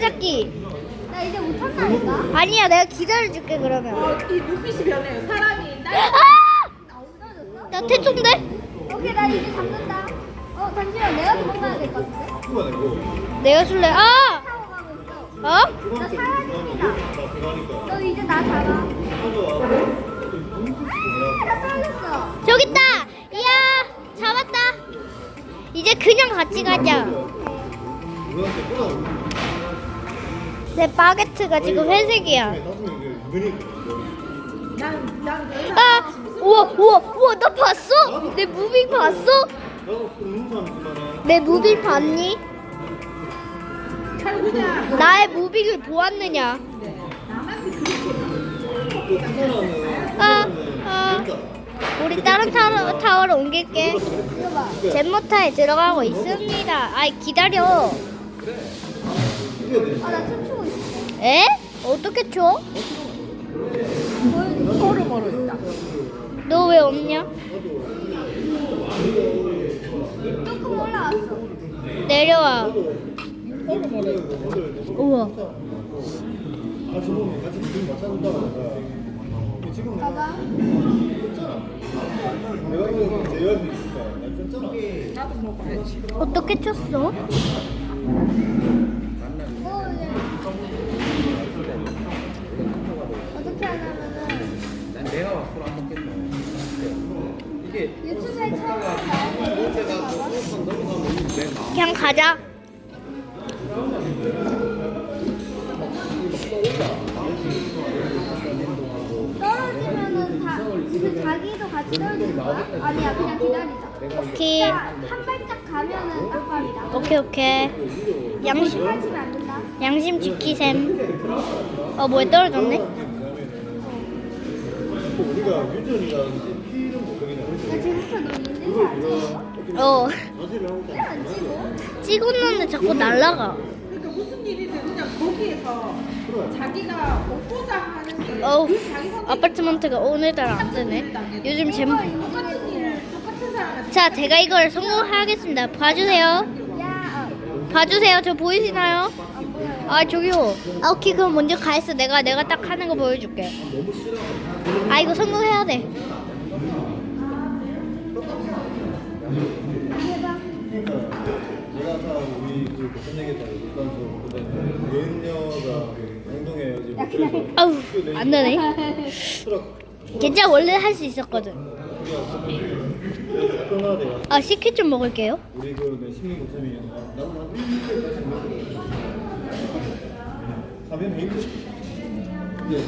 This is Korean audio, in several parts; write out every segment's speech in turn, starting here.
줄여잡기. 나 이제 못한다니까? 아니야, 내가 기다려줄게 그러면. 어, 이 눈빛이 변해요. 사람이 날 아! 나 태종대? 오케이, 나 이제 잡는다. 어, 잠시만. 내가 도망가야 될 것 같은데? 내가 술래. 아! 타고 가고 있어. 어? 사라집니다. 나 들어가니까 너 이제 나 잡아. 아, 나 떨어졌어. 저기 있다. 이야, 잡았다. 이제 그냥 같이 가자. 우리한테 끊어 내 바게트가 지금 회색이야. 아! 우와, 우와, 우와, 나 봤어? 내 무빙 봤어? 내 무빙 봤니? 나의 무빙을 보았느냐? 아, 아. 우리 다른 타워, 타워로 옮길게. 젠모타에 들어가고 있습니다. 아이, 기다려. 아, 나 춤추고. 에? 어떻게 쳐? 서로 멀어 있다. 너 왜 없냐? 조금 올라왔어. 내려와. 서로 멀어 있다. 우와. 같이 보면 같이 지금 맞춰준다고 지금 내가. 내가 이거 제어할 수 있을까 나 먹어야지. 어떻게 쳤어? 어, 그냥 가자. 떨어지면은 다, 그 자기도 같이 떨어지는 거야? 아니야, 그냥 기다리자. 오케이. 자, 한 발짝 가면은 딱밤이다. 오케이, 오케이. 양심, 하치면 안 된다. 양심 지키셈. 어, 뭐에 떨어졌네? 우리가 유전이라 어. 찍었는데 자꾸 날라가. 그러니까 무슨 일이든 그냥 거기에서 자기가 먹고자 하는 게 어우, 그 자기 선택이 아파트먼트가 오늘따라 안 되네. 요즘 잼. 똑같은 일, 똑같은 사람한테 자, 제가 이걸 성공하겠습니다. 봐주세요. 야, 어, 봐주세요. 저 보이시나요? 아, 저기요. 아, 오케이. 그럼 먼저 가 있어. 내가, 내가 딱 하는 거 보여줄게. 아, 이거 성공해야 돼. 우리 그 교선 얘기했잖아 일단수 그다음에 그냥 해. 아우, 안 되네. 괜찮아. 원래 할 수 있었거든. 아, 시켓 좀 먹을게요. 우리 그내 신민 고참이 나도 한 1일까지 먹거든 가면 메이크 근데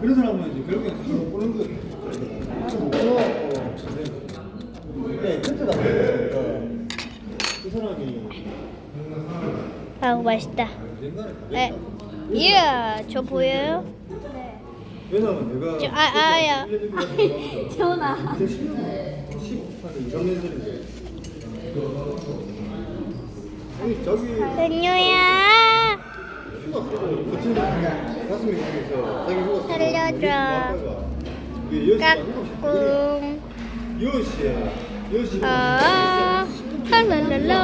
그런 사람은 이제 결국엔 보는 거예요 네, 컨트가 보니까 그 사람이 아우, 맛있다. 에, 이야, 저 보여요? 네. 왜냐면 내가 저, 아, 아야. 전화. 10년 10한 2, 3년 전인데 아니 저기 은유야. 휴가 쓰고 거친 가슴이 생겨서 자기 휴가 쓰고 살려줘. 이게 여시가 까꿍. 여시야 여시가 아, 랄랄랄라.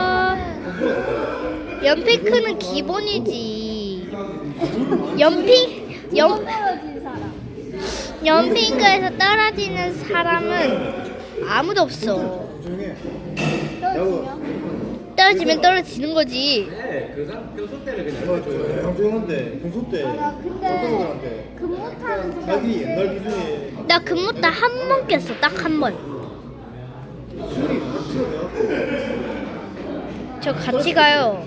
연피크는 기본이지. 연핑, 연. 연핑크에서 떨어지는 사람은 아무도 없어. 떨어지면? 떨어지는 거지. 나 근무 때 한번 꼈어. 딱 한 번. 저 같이 가요.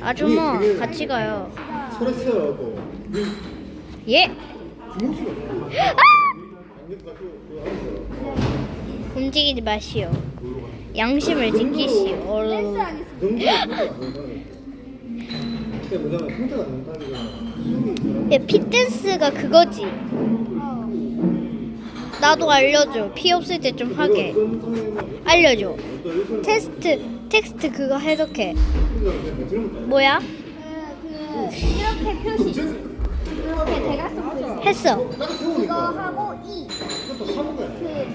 아주머, 같이 가요. 스트레스라고 예. 주먹수가 아! 움직이지 마시오. 양심을 지키시오. 댄스 얼른. 그 예, 핏댄스가 그거지. 어. 나도 알려줘. 피 없을 때 좀 하게. 알려줘. 테스트, 텍스트 그거 해석해. 뭐야? 그, 그 이렇게 표시. 이렇게 대각선 표시. 했어. 그거 하고 이. 그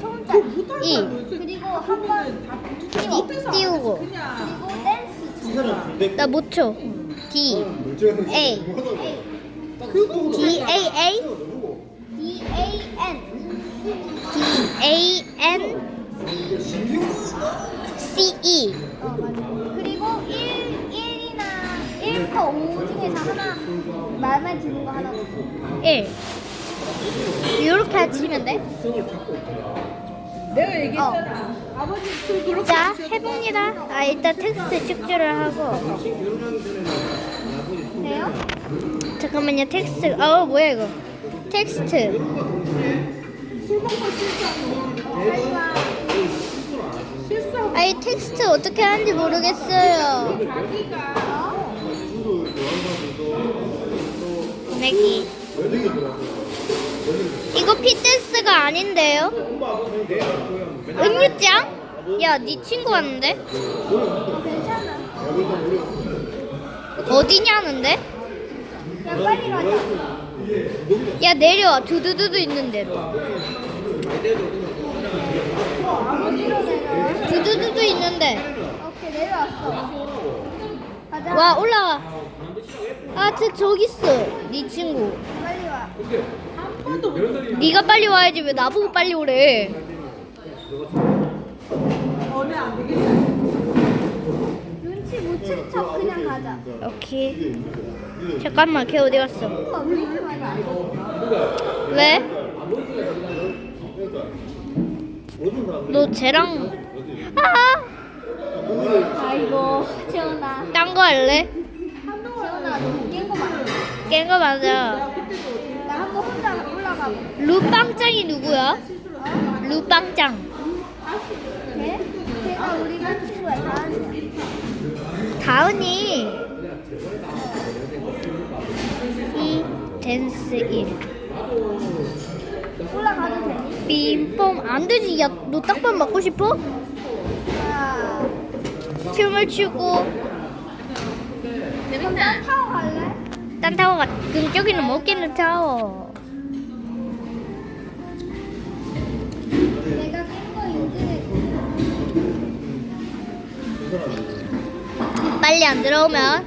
손자 이. 그리고 한번 이 띄우고. 그리고 댄스. 나 못 쳐. D A. D A A D A N. D A N C E 어 맞아. 그리고 1 1이나 1부터 5 중에서 하나 마음에 드는 거 하나. 1 이렇게 치면 돼? 내가 얘기했잖아. 아버지 술 그렇게 자 해봅니다. 아 일단 텍스트 축조를 하고 돼요? 잠깐만요 텍스트 어 뭐야 이거 텍스트 빨리 와. 아이 텍스트 어떻게 하는지 모르겠어요. 보내기 이거 피댄스가 아닌데요? 은유짱? 야, 네 친구 왔는데? 어디냐는데? 그냥 빨리 가자. 야, 내려와. 두두두두 있는 대로. 두두두두 있는데. 오케이 내려왔어. 가자. 와, 올라와. 아, 저, 저기 있어. 네 친구. 빨리 와. 네가 빨리 와야지. 왜 나보고 빨리 오래. 눈치 못챈척 그냥 가자. 오케이. 잠깐만, 걔 어디 갔어? 오빠 우리 이렇게 가자. 왜? 너 쟤랑. 아! 아이고 재원아. 딴 거 할래? 재원아 너 웃긴 거 맞아? 깬 거 맞아. 나 한 번 혼자 올라가 볼게. 루빵짱이 누구야? 루빵짱. 걔? 걔가 우리 반 친구야 다은이야. 다은이. 이 댄스 1. 올라가도 되니? 빔뽕 안 되지. 야, 너 딱밤 맞고 싶어? 자. 춤을 추고 난 타고 갈래? 딴 타워 가. 그럼 저기는 타워. 내가 깬거 인증해. 빨리 안 들어오면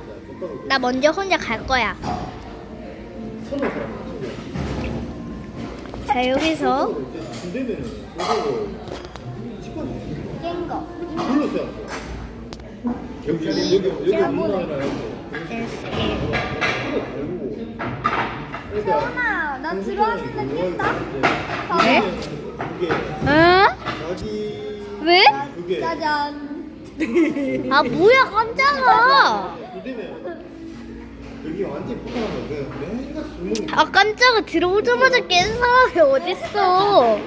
나 먼저 혼자 갈 거야. 자 여기서 여기 여기 여기 여기 제가 문화나 댄스 1. 재원아 나 들어왔는데 깼다? 네? 그게 어? 자기 왜? 그게 짜잔. 아 뭐야 깜짝아. 여기 아 깜짝아 들어오자마자 깬 사람이 어딨어.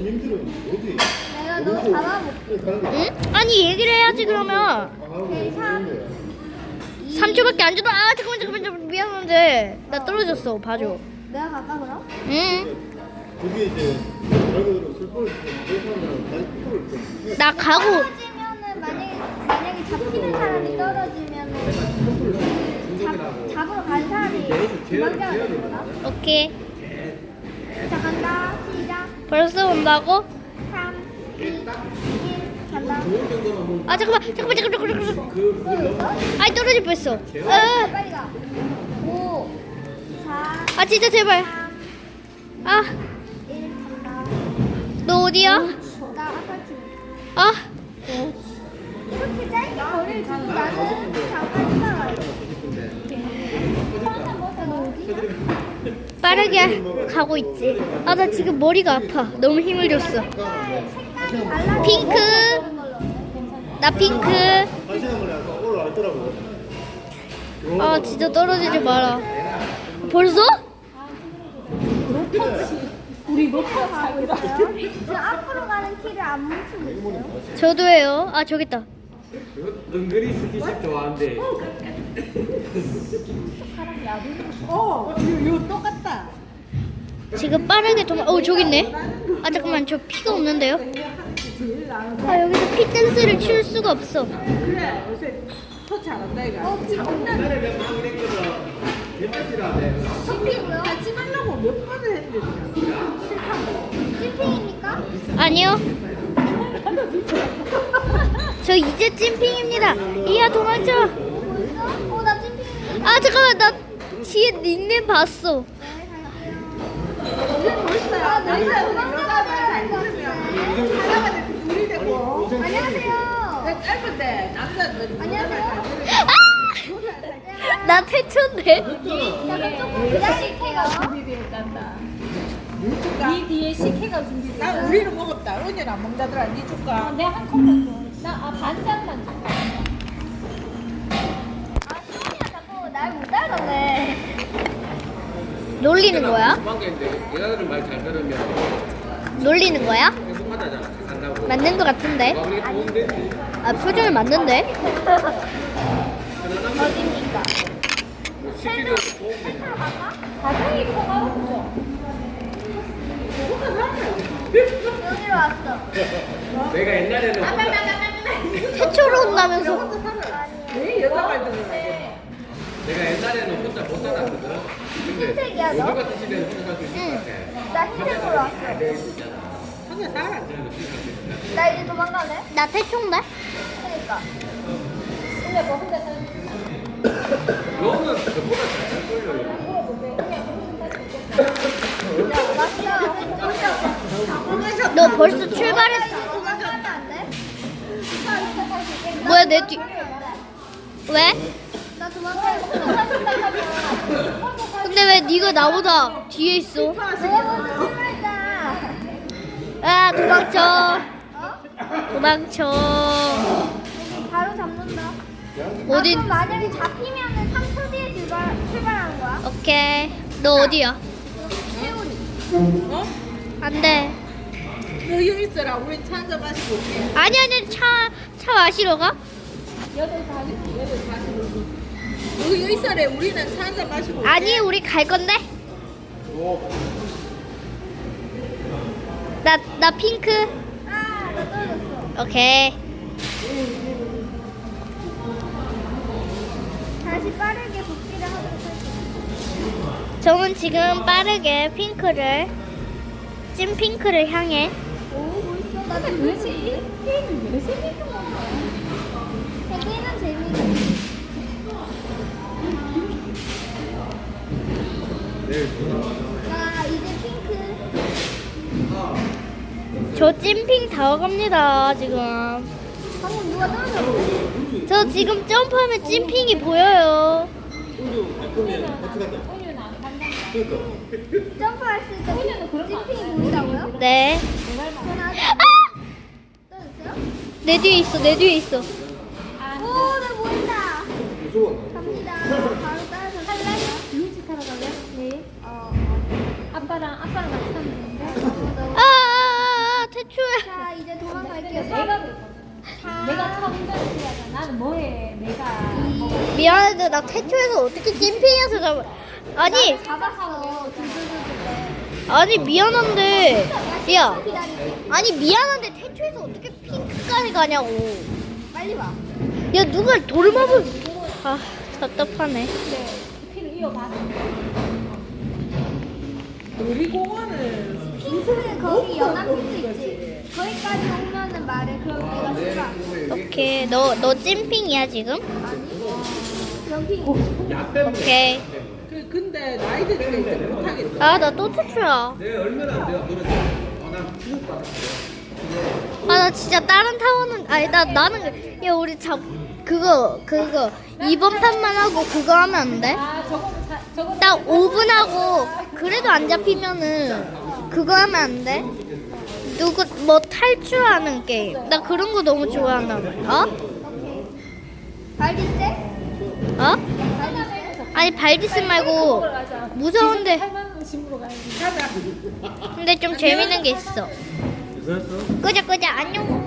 시민들은 어디 내가 너 잡아볼게. 가는 거야. 응? 아니 얘기를 해야지 그러면. 아, 그런 거야. 3초밖에 안 줘도 아 잠깐만 잠깐만 잠깐만 미안한데 나 떨어졌어 봐줘. 내가 갈까 그럼? 응. 그게 이제 말 그대로 술벌 대상이랑 다시 풀을 좀나 가고 떨어지면은 만약에 만약에 잡히는 사람이 떨어지면은 잡 잡으러 간 사람이 도망자가 되는 거다. 오케이. 자 간다. 벌써 온다고? 3, 2, 1 간다. 아 잠깐만 잠깐만 잠깐만 잠깐만. 아이 떨어질 뻔했어. 아, 빨리 가. 5, 4, 아 진짜 제발. 3, 아1 간다. 너 어디야? 나 아파트. 아 이렇게 짧게 거리를 두고 나는 잠깐. 너 어디야? 빠르게 가고 있지. 아 나 지금 머리가 아파. 너무 힘을 줬어. 핑크. 나 핑크. 아 진짜 떨어지지 마라. 벌써? 우리 높아 가고 있어요. 저 앞으로 가는 키를 안 멈추고 있어요. 저도 해요. 아 저기 있다. 은근히 스키십 좋아한대. 어, 이거, 이거 똑같다. 지금 빠르게 도망. 어 저기 있네. 아 잠깐만 저 피가 없는데요? 아 여기서 피 댄스를 출 수가 없어. 그래, 요새 더 잘한다, 이거. 어. 개맛이라네. 찐핑이고요. 같이 가려고 몇 번을 했는데, 진짜. 싫다고. 아니요. 저 이제 찐핑입니다. 이야 야 도망쳐. 어, 나 찐핑. 아 잠깐만 나 뒤에 닉네임 봤어. 안녕하세요. 아! 나 태초인데. 약간 조금 기다릴게요. 네 뒤에 식혜가 준비돼. 난 우리는 먹었다 은혜는 안 먹다더라 니 줄까 내가 한 컵만 줘. 나아 반잔만 줘. 아, 시원이가 자꾸 날 못 따라네. 놀리는 거야? 도망겠는데 얘네들은 말 잘 들으면 놀리는 거야? 행복하다잖아. 산다고. 맞는 거 같은데. 아 표정이 맞는데? 어딥니까? 가정이. 여기로 왔어. 내가 옛날에는 태초로 온다면서. 왜 여자 말 듣는 내가 옛날에는 혼자 못 살았거든. 흰색이야, 너? 같아. 나 흰색으로 왔어. 나 이제 도망가네? 나 태초인데? 그러니까. 근데 뭐 혼자 사는 너는 저보다 잘 걸려. 맞어. 너 벌써 출발했어. 도망가면 안 돼? 뭐야 내 뒤. 왜? 나 도망가면 근데 왜 네가 나보다 뒤에 있어? 아 도망쳐. 어? 도망쳐. 바로 잡는다. 어디? 아, 그럼 만약에 잡히면은 3초 뒤에 출발, 출발하는 거야? 오케이. 너 어디야? 세훈이. 어? 안 돼. 너 여기 있어라 우리 차 한잔 마시고 올게 아니 아니 차, 차 마시러 가? 여덟 사십 여덟 사십 너 여기 있어라 우리는 차 한잔 마시고 아니 우리 갈 건데? 나, 나 핑크. 아, 나 떨어졌어. 오케이. 다시 빠르게 복귀를 하도록 할게요. 저는 지금 빠르게 핑크를, 찐 핑크를 향해. 오, 벌써 나 누구지? 게임은 왜 생기는 건가? 게임은 재밌네. 나 이제 핑크. 저 찐핑 다 갑니다, 지금. 방금 누가 떨어졌어? 저 지금 점프하면 찐핑이 보여요. 점프했을 때 찐핑이 보인다고요? 네. 전 아직 아! 떨어졌어요? 내 뒤에 있어, 내 뒤에 있어. 오, 나 보인다. 갑니다. 바로 따라서 할래? 뮤직 하러 갈래? 네. 어. 아빠랑 아빠랑 같이 하면 되는데. 아, 아, 아, 아 태초야. 자, 이제 도망갈게요. 내가 자, 내가 차 운전을 해야잖아. 나는 뭐해? 내가 뭐 미안한데 나 태초에서 어떻게 찐핑이어서 잡아? 아니, 잡았어. 두두두두 때. 아니 미안한데, 야, 기다릴게. 아니 미안한데 태초에서 어떻게 핑크까지 가냐고. 빨리 와. 야 누가 돌마을 아 답답하네. 피를 이어봐. 놀이공원은 핑크는 거기 연합핑크 있지. 거기까지 오면은 말해. 그럼 내가 출발. 오케이 너 너 찐핑이야 지금? 그럼 핑. 오케이. 그 근데 나이 드니까 이제 못하겠다 아 나또 태초야. 내가 얼마나 내가 노래 아난 충격받았어. 아나 진짜 다른 타워는 아니 나 나는 그- 야 우리 잡 그거 그거 이번 판만 하고 그거 하면 안 돼? 아 저거는 딱 5분 하고 그래도 안 잡히면은 그거 하면 안 돼? 누구 뭐 탈출하는 게임 나 그런 거 너무 좋아한다 어? 발디세? 어? 아니 발디스 말고. 무서운데 8만 원 짐으로 가야지. 근데 좀 재밌는 게 있어? 끄자 끄자 안녕